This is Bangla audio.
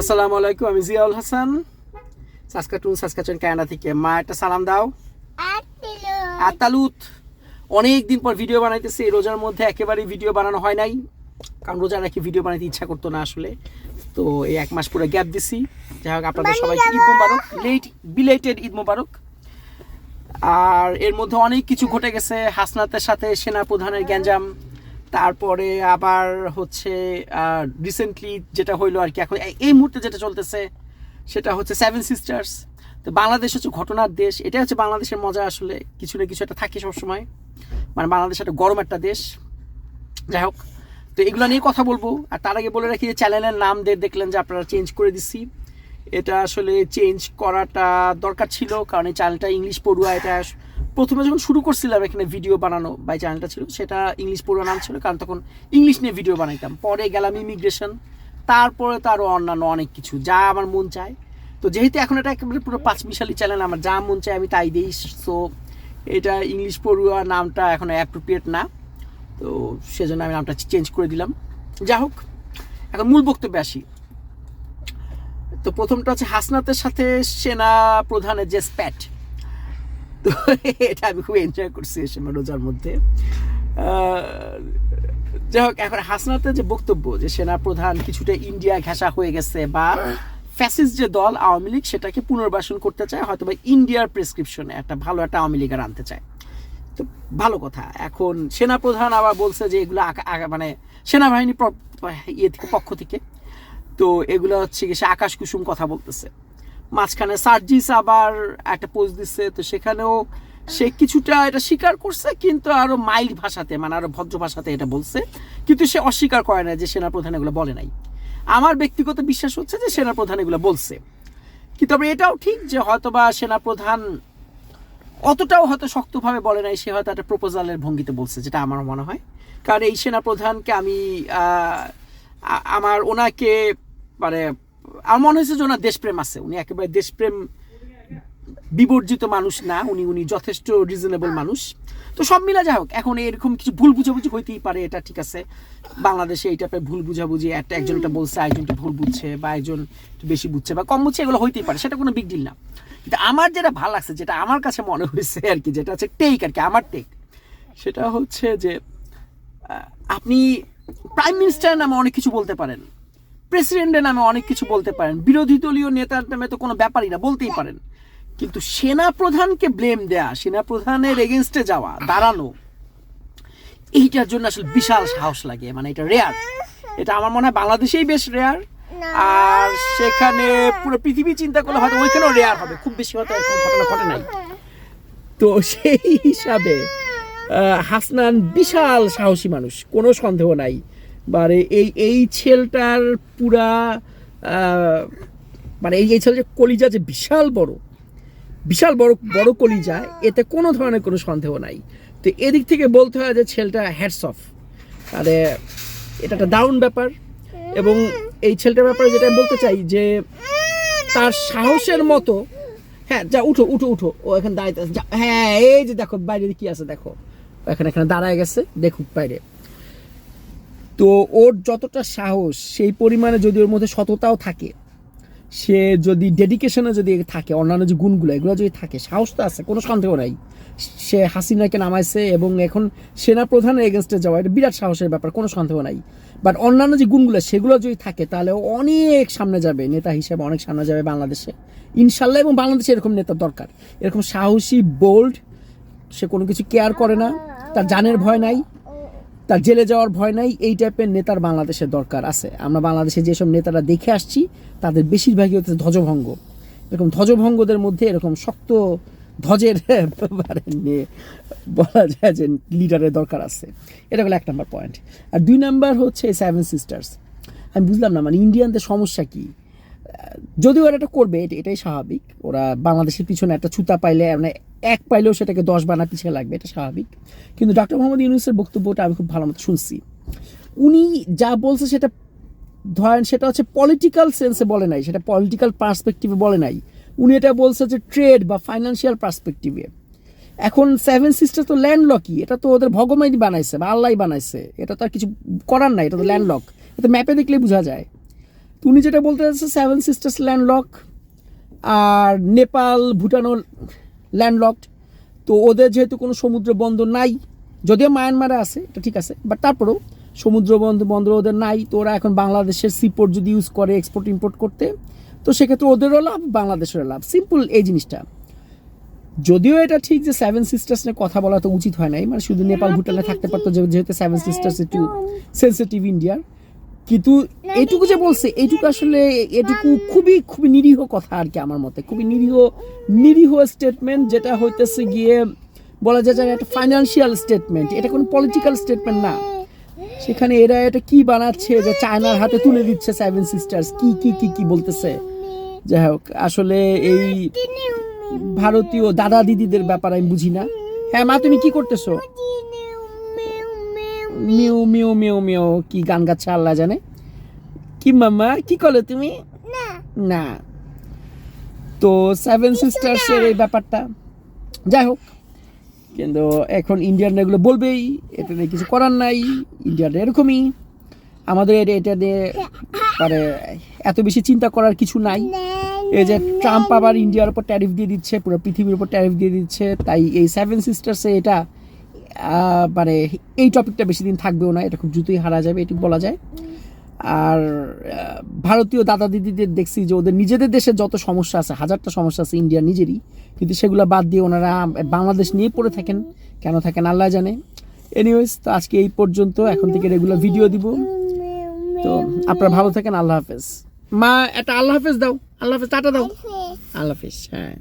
আসসালামু আলাইকুম আমি Ziaul Hasan. Saskatoon Saskatchewan Canada থেকে। মা একটা সালাম দাও। আতালুত অনেক দিন পর ভিডিও বানাইতেছি এই রোজার মধ্যে একেবারেই ভিডিও বানানো হয় নাই। কারণ রোজা নাকি ভিডিও বানাইতে ইচ্ছা করতো না আসলে। তো এই এক মাস পুরো গ্যাপ দিছি। যাই হোক আপনাদের সবাইকে ঈদ মোবারক লেট বিলেটেড ঈদ মোবারক। আর এর মধ্যে অনেক কিছু ঘটে গেছে। হাসনাতের সাথে সেনা প্রধানের গ্যাঞ্জাম। তারপরে আবার হচ্ছে রিসেন্টলি যেটা হইল আর কি, এখন এই- মুহূর্তে যেটা চলতেছে, সেটা হচ্ছে সেভেন সিস্টার্স তো বাংলাদেশ হচ্ছে ঘটনার দেশ। এটা হচ্ছে বাংলাদেশের মজা আসলে, কিছু না কিছু একটা থাকে সবসময়। মানে বাংলাদেশ একটা গরম একটা দেশ। যাই হোক, তো এগুলো নিয়ে কথা বলব। আর তার আগে বলে রাখি যে চ্যানেলের নাম দিয়ে দেখলেন যে আপনারা চেঞ্জ করে দিচ্ছি এটা আসলে চেঞ্জ করাটা দরকার ছিল, কারণ এই চ্যানেলটা ইংলিশ পড়ুয়া, এটা প্রথমে যখন শুরু করছিলাম এখানে ভিডিও বানানো বা এই চ্যানেলটা ছিল, সেটা ইংলিশ পড়ুয়া নাম ছিল, কারণ তখন ইংলিশ নিয়ে ভিডিও বানাইতাম। পরে গেলাম ইমিগ্রেশন তারপরে তো আরও অন্যান্য অনেক কিছু, যা আমার মন চায়। তো যেহেতু এখন এটা একেবারে পুরো পাঁচ মিশালি চ্যানেল আমার যা মন চায় আমি তাই দিই। সো এটা ইংলিশ পড়ুয়া নামটা এখন অ্যাপ্রোপ্রিয়েট না। তো সেজন্য আমি নামটা চেঞ্জ করে দিলাম। যা হোক, এখন মূল বক্তব্যে আসি। তো প্রথমটা হচ্ছে হাসনাতের সাথে সেনা প্রধানের যে স্প্যাট তো এটা আমি খুব এনজয় করছি এসে রোজার মধ্যে। যাই হোক, এখন হাসনাতের যে বক্তব্য যে সেনা প্রধান কিছুটা ইন্ডিয়া ঘেঁষা হয়ে গেছে বা ফ্যাসিস্ট যে দল আওয়ামী লীগ সেটাকে পুনর্বাসন করতে চায় হয়তো বা ইন্ডিয়ার প্রেসক্রিপশনে একটা ভালো একটা আওয়ামী লীগের আনতে চায়। তো ভালো কথা, এখন সেনাপ্রধান আবার বলছে যে এগুলো মানে সেনাবাহিনী ইয়ে থেকে পক্ষ থেকে। তো এগুলো হচ্ছে কি সে আকাশ কুসুম কথা বলতেছে। মাঝখানে সার্জিস আবার একটা পোস্ট দিচ্ছে, তো সেখানেও সে কিছুটা এটা স্বীকার করছে, কিন্তু আরও মাইল্ড ভাষাতে মানে আরও ভদ্র ভাষাতে এটা বলছে। কিন্তু সে অস্বীকার করে না যে সেনাপ্রধান এগুলো বলে নাই। আমার ব্যক্তিগত বিশ্বাস হচ্ছে যে সেনাপ্রধান এগুলো বলছে। কিন্তু তবে এটাও ঠিক যে হয়তোবা সেনাপ্রধান অতটাও হয়তো শক্তভাবে বলে নাই, সে হয়তো একটা প্রপোজালের ভঙ্গিতে বলছে, যেটা আমার মনে হয়। কারণ এই সেনাপ্রধানকে আমি আমার ওনাকে মানে আমার মনে হয়েছে যে ওনার দেশপ্রেম আছে। উনি একেবারে দেশপ্রেম বিবর্জিত মানুষ না, উনি উনি যথেষ্ট রিজনেবল মানুষ। তো সব মিলা যাই হোক, এখন এরকম কিছু ভুল বুঝাবুঝি হইতেই পারে, এটা ঠিক আছে। বাংলাদেশে এই টাইপের ভুল বুঝাবুঝি একটা একজন একটা বলছে একজনটা ভুল বুঝছে, বা একজন একটু বেশি বুঝছে, বা কম বুঝছে, এগুলো হইতেই পারে, সেটা কোনো বিগ ডিল না। কিন্তু আমার যেটা ভালো লাগছে, যেটা আমার কাছে মনে হয়েছে আর কি, যেটা হচ্ছে টেক আর কি, আমার টেক সেটা হচ্ছে যে আপনি প্রাইম মিনিস্টার নামে অনেক কিছু বলতে পারেন। প্রেসিডেন্টের নামে অনেক কিছু বলতে পারেন, বিরোধী দলীয় নেতার নামে তো কোনো ব্যাপারই না, বলতেই পারেন। কিন্তু সেনা প্রধানকে ব্লেম দেয়া সেনা প্রধানের এগেনস্টে যাওয়া, দাঁড়ানো, এইটার জন্য আসলে বিশাল সাহস লাগে মানে এটা রেয়ার এটা আমার মনে হয় বাংলাদেশেই বেশ রেয়ার আর সেখানে পুরো পৃথিবী চিন্তা করলে হয়তো ওইখানেও রেয়ার হবে, খুব বেশি হয়তো এরকম ঘটনা ঘটে নাই। তো সেই হিসাবে হাসনান বিশাল সাহসী মানুষ, কোনো সন্দেহ নাই। বারে এই এই ছেলটার পুরা মানে এই এই ছেলে যে কলিজা যে বিশাল বড় বিশাল বড় বড় কলিজা, এতে কোনো ধরনের কোনো সন্দেহ নাই। তো এদিক থেকে বলতে হয় যে ছেলেটা হ্যাডস অফ তাহলে এটা একটা দারুণ ব্যাপার। এবং এই ছেলেটার ব্যাপারে যেটা বলতে চাই যে, তার সাহসের মতো হ্যাঁ যা, উঠো উঠো উঠো। ও এখানে দাঁড়াইতে হ্যাঁ এই যে দেখো, বাইরে কি আছে দেখো। এখানে এখানে দাঁড়ায় গেছে। দেখুক বাইরে। তো ওর যতটা সাহস, সেই পরিমাণে যদি ওর মধ্যে সততাও থাকে, সে যদি ডেডিকেশনে যদি থাকে, অন্যান্য যে গুণগুলো, এগুলো যদি থাকে, সাহস তো আছে, কোনো সন্দেহ নাই। সে হাসিনাকে নামাইছে এবং এখন সেনা প্রধানের এগেনস্টে যাওয়া, এটা বিরাট সাহসের ব্যাপার, কোনো সন্দেহ নাই। বাট অন্যান্য যে গুণগুলো, সেগুলো যদি থাকে, তাহলে অনেক সামনে যাবে, নেতা হিসেবে অনেক সামনে যাবে বাংলাদেশে। ইনশাল্লাহ এবং বাংলাদেশে এরকম নেতা দরকার। এরকম সাহসী বোল্ড সে কোনো কিছু কেয়ার করে না, তার জানের ভয় নাই। তার জেলে যাওয়ার ভয় নাই, এই টাইপের নেতার বাংলাদেশের দরকার আছে। আমরা বাংলাদেশে যেসব নেতারা দেখে আসছি, তাদের বেশিরভাগই হচ্ছে ধ্বজভঙ্গ। এরকম ধ্বজভঙ্গদের মধ্যে এরকম শক্ত ধ্বজের ব্যাপারে নিয়ে বলা যায় যে লিডারের দরকার আছে। এটা হলো এক নম্বর পয়েন্ট আর দুই নাম্বার হচ্ছে সেভেন সিস্টার্স আমি বুঝলাম না মানে ইন্ডিয়ানদের সমস্যা কি? যদিও ওরা এটা করবে, এটা- এটাই স্বাভাবিক। ওরা বাংলাদেশের পিছনে একটা ছুতা পাইলে মানে এক পাইলেও সেটাকে দশ বানা পিছিয়ে লাগবে, এটা স্বাভাবিক। কিন্তু ডক্টর মোহাম্মদ ইউনুসের বক্তব্যটা আমি খুব ভালো মতো শুনছি। উনি যা বলছে সেটা, ধরেন সেটা হচ্ছে পলিটিক্যাল সেন্সে বলে নাই, সেটা পলিটিক্যাল পার্সপেক্টিভে বলে নাই। উনি এটা বলছে যে ট্রেড বা ফাইন্যান্সিয়াল পার্সপেক্টিভে এখন সেভেন সিস্টার তো ল্যান্ডলকই এটা তো ওদের ভগবানই বানাইছে বা আল্লাহ বানাইছে। এটা তো আর কিছু করার নাই, এটা তো ল্যান্ডলক এটা ম্যাপে দেখলেই বোঝা যায়। উনি যেটা বলতে চাচ্ছে সেভেন সিস্টার্স ল্যান্ডলক আর নেপাল ভুটানও ল্যান্ডলকড তো ওদের যেহেতু কোনো সমুদ্র বন্দর নাই যদিও মায়ানমারে আছে এটা ঠিক আছে বাট তারপরেও সমুদ্র বন্দর বন্দর ওদের নাই। তো ওরা এখন বাংলাদেশের সিপোর্ট যদি ইউজ করে এক্সপোর্ট ইম্পোর্ট করতে তো সেক্ষেত্রে ওদেরও লাভ বাংলাদেশেরও লাভ। সিম্পল এই জিনিসটা। যদিও এটা ঠিক যে সেভেন সিস্টার্স নিয়ে কথা বলা তো উচিত হয় নাই মানে শুধু নেপাল ভুটানে থাকতে পারতো যেহেতু সেভেন সিস্টার্স একটু সেন্সিটিভ ইন্ডিয়ার কিন্তু এইটুকু যে বলছে এইটুকু আসলে এটুকু খুবই খুবই নিরীহ কথা আর কি আমার মতে। খুবই নিরীহ নিরীহ স্টেটমেন্ট যেটা হইতেছে গিয়ে বলা যায় যে একটা ফাইন্যান্সিয়াল স্টেটমেন্ট এটা কোনো পলিটিক্যাল স্টেটমেন্ট না। সেখানে এরা এটা কি বানাচ্ছে যে চায়নার হাতে তুলে দিচ্ছে সেভেন সিস্টার্স কি কি কি কি বলতেছে? যাই হোক আসলে এই ভারতীয় দাদা দিদিদের ব্যাপার আমি বুঝি না। হ্যাঁ মা তুমি কি করতেছো? মিউ মিউ মিউ মিউ কি গান গাচ্ছে আল্লাহ জানে? কি মামা কি করো তুমি? না। তো সেভেন সিস্টার্সের এই ব্যাপারটা। যাই হোক কিন্তু এখন ইন্ডিয়ানরা এগুলো বলবেই এটা নিয়ে কিছু করার নাই ইন্ডিয়ানরা এরকমই। আমাদের এটা দিয়ে মানে এত বেশি চিন্তা করার কিছু নাই। এই যে ট্রাম্প আবার ইন্ডিয়ার উপর ট্যারিফ দিয়ে দিচ্ছে পুরো পৃথিবীর উপর ট্যারিফ দিয়ে দিচ্ছে তাই এই সেভেন সিস্টার্সে এটা মানে এই টপিকটা বেশি দিন থাকবেও না এটা খুব দ্রুতই হারা যাবে এটি বলা যায়। আর ভারতীয় দাদা দিদিদের দেখছি যে ওদের নিজেদের দেশে যত সমস্যা আছে হাজারটা সমস্যা আছে ইন্ডিয়া নিজেরই কিন্তু সেগুলো বাদ দিয়ে ওনারা বাংলাদেশ নিয়ে পড়ে থাকেন কেন থাকেন আল্লাহ জানে। এনিওয়েজ তো আজকে এই পর্যন্ত এখন থেকে রেগুলার ভিডিও দিব। তো আপনারা ভালো থাকেন আল্লাহ হাফেজ। মা একটা আল্লাহ হাফেজ দাও আল্লাহ হাফেজ টাটা দাও। আল্লাহ হাফেজ হ্যাঁ।